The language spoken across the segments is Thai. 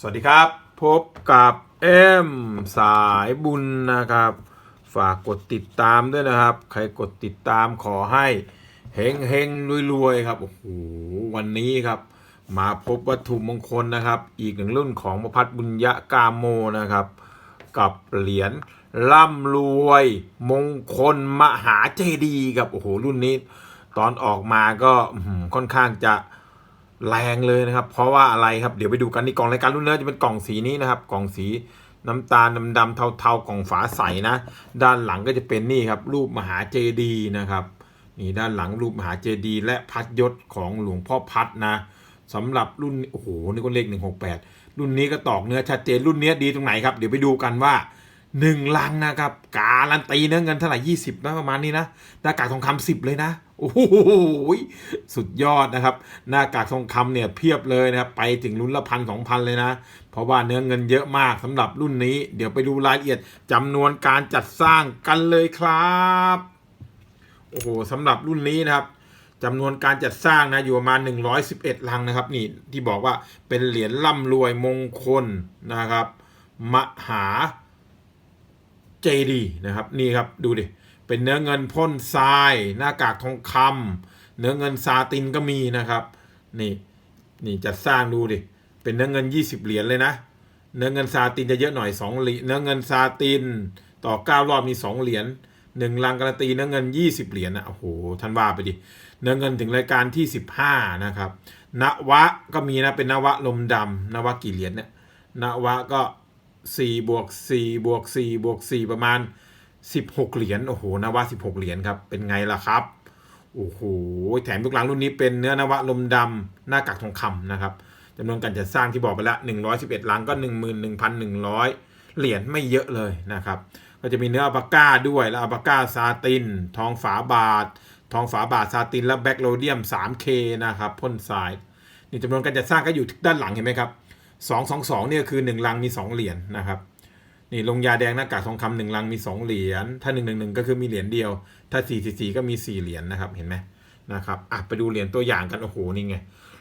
สวัสดีครับ พบกับเอ็มสายบุญนะครับ ฝากกดติดตามด้วยนะครับ ใครกดติดตามขอให้เฮงเฮงรวยรวยครับโอ้โหวันนี้ครับ มาพบวัตถุมงคลนะครับ อีกหนึ่งรุ่นของพระพัฒน์บุญยกาโมนะครับ กับเหรียญร่ำรวย มงคลมหาเจดีย์ครับโอ้โหรุ่นนี้ ตอนออกมาก็ค่อนข้างจะ แรงเลยนะครับ เพราะว่าอะไรครับเดี๋ยวไปดูกันนี่กล่องรายการรุ่นเนื้อจะเป็นกล่องสีนี้นะครับ กล่องสีน้ำตาลดำดำๆเทาๆกล่องฝาใสนะ ด้านหลังก็จะเป็นนี่ครับ รูปมหาเจดีย์นะครับนี่ด้านหลังรูปมหาเจดีย์และพัดยศของหลวงพ่อพัดนะสำหรับรุ่นโอ้โหนี่ก็เลขหนึ่งหกแปดรุ่นนี้ก็ตอกเนื้อชัดเจนรุ่นนี้ดีตรงไหนครับ เดี๋ยวไปดูกันว่า หนึ่งลังนะครับ การันตีเนื้อเงินเท่าไหร่ยี่สิบนะประมาณนี้นะหน้ากากทองคำสิบเลยนะโอ้โหสุดยอดนะครับ หน้ากากทองคำเนี่ยเพียบเลยนะครับไปถึงรุ่นละพันสองพันเลยนะ เพราะว่าเนื้อเงินเยอะมากสำหรับรุ่นนี้ เดี๋ยวไปดูรายละเอียดจำนวนการจัดสร้างกันเลยครับโอ้โหสำหรับรุ่นนี้นะครับจำนวนการจัดสร้างนะอยู่ประมาณ 111 ลังนะครับ นี่ที่บอกว่าเป็นเหรียญร่ำรวยมงคลนะครับ มหา เจดีนะครับนี่ครับดูดิเป็นเนื้อเงินพ่นทราย หน้ากากทองคำเนื้อเงินซาตินก็มีนะครับ นี่นี่จัดสร้างดูดิเป็นเนื้อเงิน 20 เหรียญเลยนะ เนื้อเงินซาตินจะเยอะหน่อย2เหรียญเนื้อเงินซาตินต่อ 9 รอบมี 2 เหรียญหนึ่งลังการันตีเนื้อเงิน 20 เหรียญนะโอ้โหท่านว่าไปดิเนื้อเงินถึงรายการที่ 15 นะครับนวะก็มีนะเป็นนวะลมดำนวะกี่เหรียญเนี่ยนวะก็ 4บวก4บวก4บวก4ประมาณ 16 เหรียญโอ้โหนวะ16 เหรียญครับ เป็นไงล่ะครับโอ้โหแถมทุกหลังรุ่นนี้เป็นเนื้อนวะลมดำหน้ากากทองคำนะครับจำนวนการจัดสร้างที่บอกไปล้ว111หลังก็ 11,100 เหรียญไม่เยอะเลยนะครับ ก็จะมีเนื้ออัลปาก้าด้วยแล้วอัลปาก้าซาติน ทองฝาบาท ทองฝาบาทซาติน และแบ็กโรเดียม 3K นะครับพ่นทราย นี่จำนวนการจัดสร้างก็อยู่ด้านหลังเห็นไหมครับ 222เนี่ยคือ 1 ลังมี 2 เหรียญนะครับนี่ลงยาแดงหน้ากากทองคำหนึ่งลังมี 2 เหรียญถ้า 1 1 1 ก็คือมีเหรียญเดียว ถ้า 4 4 4 ก็มี 4 เหรียญนะครับเห็นไหมนะครับอะไปดูเหรียญตัวอย่างกันโอ้โหนี่ไง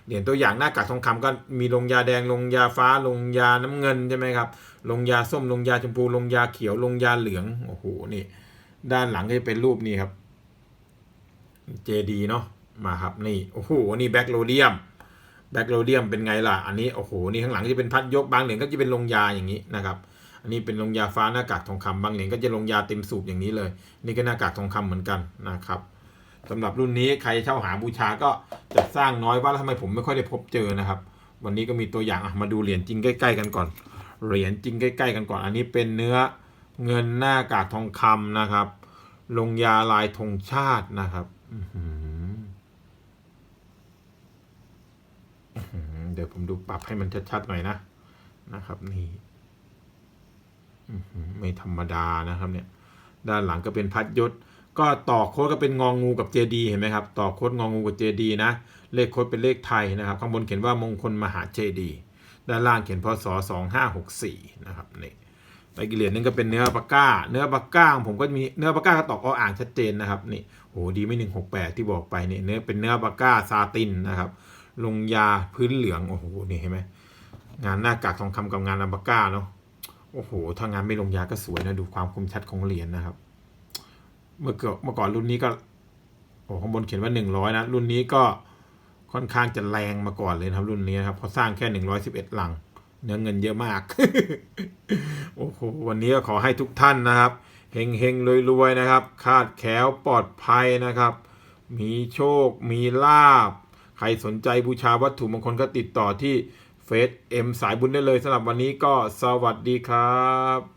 เหรียญตัวอย่างหน้ากากทองคำก็มีลงยาแดงลงยาฟ้าลงยาน้ำเงินใช่ไหมครับลงยาส้มลงยาชมพูลงยาเขียวลงยาเหลืองโอ้โหนี่ ด้านหลังก็จะเป็นรูปนี้ครับเจดีเนาะมาครับนี่โอ้โหนี่แบ็กโรเดียม แบ็กโรเดียมเป็นไงล่ะ อันนี้โอ้โห นี่ข้างหลังจะเป็นพัดยกบางเหรียญก็จะเป็นลงยาอย่างนี้นะครับ อันนี้เป็นลงยาฟ้าหน้ากากทองคำบางเหรียญก็จะลงยาเต็มสูบอย่างนี้เลย นี่ก็หน้ากากทองคำเหมือนกันนะครับสำหรับรุ่นนี้ใครเช่าหาบูชาก็จะสร้างน้อยว่าทำไมผมไม่ค่อยได้พบเจอนะครับ วันนี้ก็มีตัวอย่างมาดูเหรียญจริงใกล้ ๆ กันก่อน เหรียญจริงใกล้ ๆ กันก่อน อันนี้เป็นเนื้อเงินหน้ากากทองคำนะครับ ลงยาลายธงชาตินะครับ อืหือ เดี๋ยวผมดูปรับให้มันชัดๆหน่อยนะนะครับนี่ไม่ธรรมดานะครับเนี่ย ด้านหลังก็เป็นพัดยศ ก็ต่อโค้ดก็เป็นงองงูกับเจดีเห็นไหมครับ ต่อโค้ดงองงูกับเจดีนะ เลขโค้ดเป็นเลขไทยนะครับ ข้างบนเขียนว่ามงคลมหาเจดี ด้านล่างเขียนพศสองห้าหกสี่นะครับนี่ในกิเลสนึงก็เป็นเนื้อปากก้า เนื้อปากก้างผมก็มีเนื้อปากก้าก็ตอกออ่างชัดเจนนะครับนี่โหดีไม่หนึ่งหกแปดที่บอกไปเนี่ยเนื้อเป็นเนื้อปากก้าซาตินนะครับ ลงยาพื้นเหลือง โอ้โห นี่เห็นไหมงานหน้ากากทองคำกับงานอัลปาก้าเนาะ โอ้โห ถ้างานไม่ลงยาก็สวยนะ ดูความคมชัดของเหรียญนะครับ เมื่อเกิดเมื่อก่อนรุ่นนี้ก็ โอ้ข้างบนเขียนว่าหนึ่งร้อยนะ รุ่นนี้ก็ค่อนข้างจะแรงมาก่อนเลยครับ รุ่นนี้นะครับเขาสร้างแค่หนึ่งร้อยสิบเอ็ดลัง เนื้อเงินเยอะมาก โอ้โห วันนี้ก็ขอให้ทุกท่านนะครับ เฮงเฮงรวยรวยๆนะครับ คาดแคล้วปลอดภัยนะครับ มีโชค มีลาบ ใครสนใจบูชาวัตถุมงคลก็ติดต่อที่เฟซเอ็มสายบุญได้เลยสำหรับวันนี้ก็สวัสดีครับ